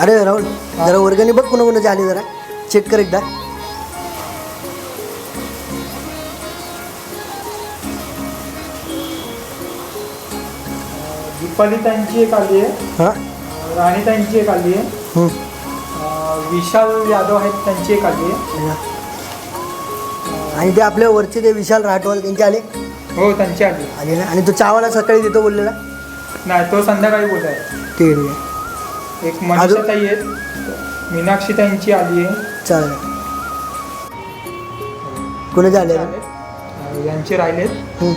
अरे राहुल जरा वर्गणी बघ कुणा कुणाची आली जरा. चेक कर एकदा. दीपाली ताईंची एक आली आहे. हां? राणी ताईंची एक आली आहे. अं, विशाल यादव आहेत त्यांची एक आली आहे. आणि ते आपल्या वरचे ते विशाल राठवाल त्यांचे आले? हो त्यांची आली आले ना? आणि तो चावाला सकाळी देतो बोललेला? नाही तो संध्याकाळी बोलत आहे. ते ठीक आहे. एक मनीषा ताई आहेत. मीनाक्षी ताईंची आली आहे. चालेल. कुणाचे आले अं, यांचे राहिलेत. हम्म.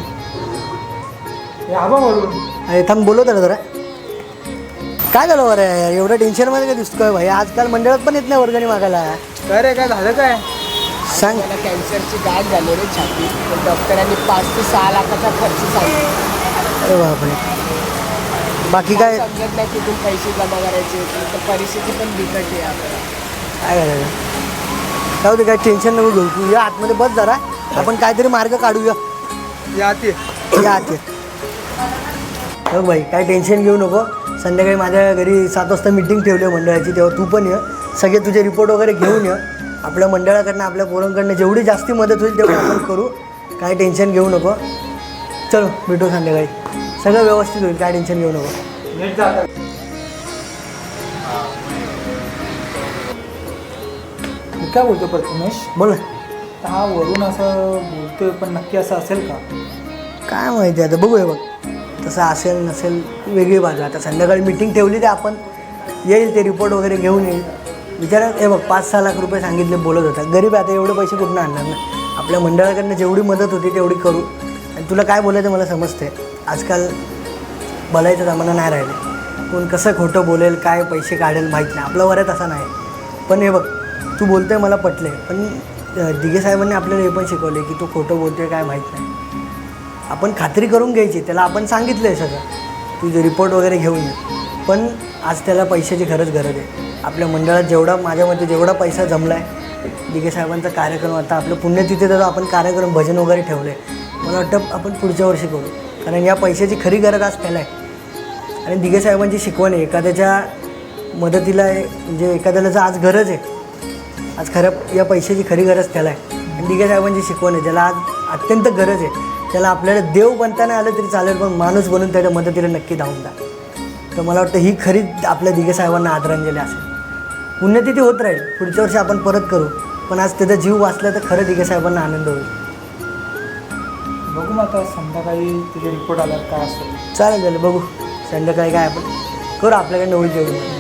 हे आबा वरून. अरे थांब बोलव त्याला जरा. काय झालं बरं? यार एवढं टेन्शनमध्ये काय दिसतोय भाई? आजकाल मंडळात पण येत नाही वर्गणी मागायला. काय रे काय झालं काय? सांग. मला कॅन्सरची गाठ झाली रे छाती तर डॉक्टरांनी पाच ते सहा लाखाचा खर्च सांगितला. अरे बापरे. बाकी काय? समजत नाही कुठून पैसे जमा करायचे तर परिस्थिती पण बिकट आहे आपल्याला काय करायचं जाऊ दे काय टेन्शन नको घेऊ. तू या आतमध्ये बस जरा. आपण काहीतरी मार्ग काढूया. या ते. या ये. बघ भाई काय टेन्शन घेऊ नको. संध्याकाळी माझ्या घरी सात वाजता मिटिंग ठेवली आहे मंडळाची. तेव्हा तू पण ये. सगळे तुझे रिपोर्ट वगैरे घेऊन ये. आपल्या मंडळाकडनं आपल्या पोरांकडनं जेवढी जास्ती मदत होईल तेवढी आपण करू. काय टेन्शन घेऊ नको. चलो भेटू संध्याकाळी. सगळं व्यवस्थित होईल काय टेन्शन घेऊ नको. काय बोलतो प्रथमेश बोल. हा वरून असं बोलतोय पण नक्की असं असेल का? काय माहिती आता बघूया बघ. तसं असेल नसेल वेगळी बाजू. आता संध्याकाळी मिटिंग ठेवली ते आपण येईल ते रिपोर्ट वगैरे घेऊन येईल. विचारा हे बघ पाच सहा लाख रुपये सांगितले बोलत होता. गरीब आता एवढे पैसे कुठून आणणार ना? आपल्या मंडळाकडनं जेवढी मदत होती तेवढी करू. आणि तुला काय बोलायचं मला समजते आजकाल बोलायचं जमाना नाही राहिले कोण कसं खोटं बोलेल काय पैसे काढेल माहीत नाही. आपलं वरात असं नाही. पण हे बघ तू बोलतोय मला पटले पण दिघे साहेबांनी आपल्याला हे पण शिकवले की तू खोटं बोलतोय काय माहीत नाही. आपण खात्री करून घ्यायची त्याला आपण सांगितलं आहे सगळं. तुझे रिपोर्ट वगैरे घेऊन ये. पण आज त्याला पैशाची खरंच गरज आहे. आपल्या मंडळात जेवढा माझ्या मते जेवढा पैसा जमला आहे दिघे साहेबांचा कार्यक्रम आता आपलं पुण्यतिथी तर आपण कार्यक्रम भजन वगैरे ठेवलं आहे मला वाटतं आपण पुढच्या वर्षी करू. कारण या पैशाची खरी गरज आज त्याला आहे. आणि दिघे साहेबांची शिकवण आहे. एखाद्याच्या मदतीला आहे. म्हणजे एखाद्याला जर आज गरज आहे आज खरं या पैशाची खरी गरज त्याला आहे. आणि दिघे साहेबांची शिकवण आहे. ज्याला आज अत्यंत गरज आहे. त्याला आपल्याला देव बनता नाही आलं तरी चालेल पण माणूस बनून त्याच्या मदतीला नक्की धावून द्या तर मला वाटतं ही खरी आपल्या दिघे साहेबांना आदरांजली असेल. पुण्यतिथी होत राहील. पुढच्या वर्षी आपण परत करू. पण आज त्याचा जीव वाचला तर खरं दिघे साहेबांना आनंद होईल. बघू मग आता संध्याकाळी तिथे रिपोर्ट आल्यावर काय असेल. चालेल चालेल बघू. संध्याकाळी काय आपण करू आपल्याकडनं होईल तेवढी